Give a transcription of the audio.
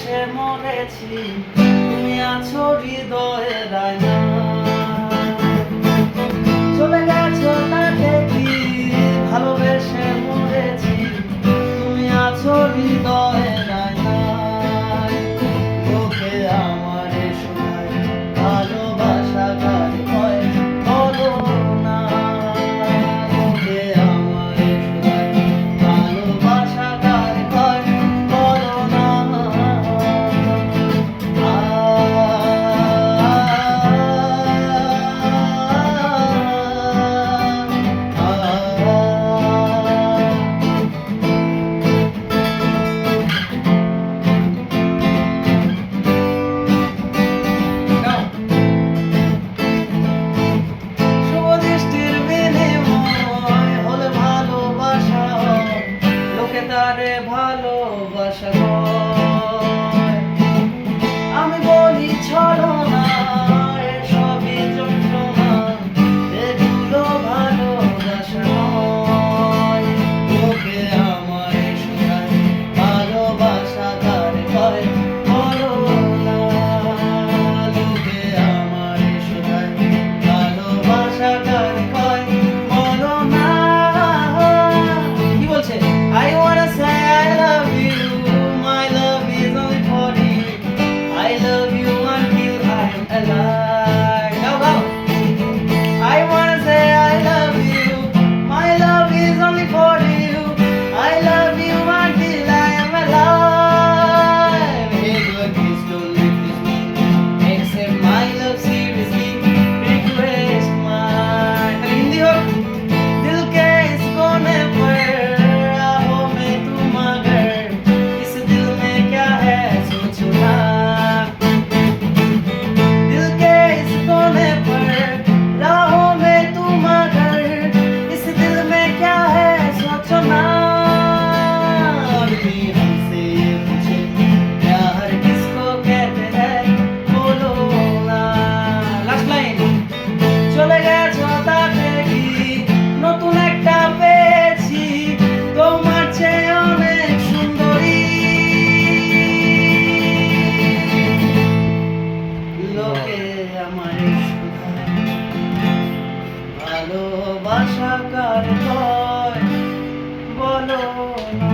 সে মরেছি। তুমি আছো হৃদয়ে রায় তারে ভালোবাসা ভালোবাসা কার বলো। না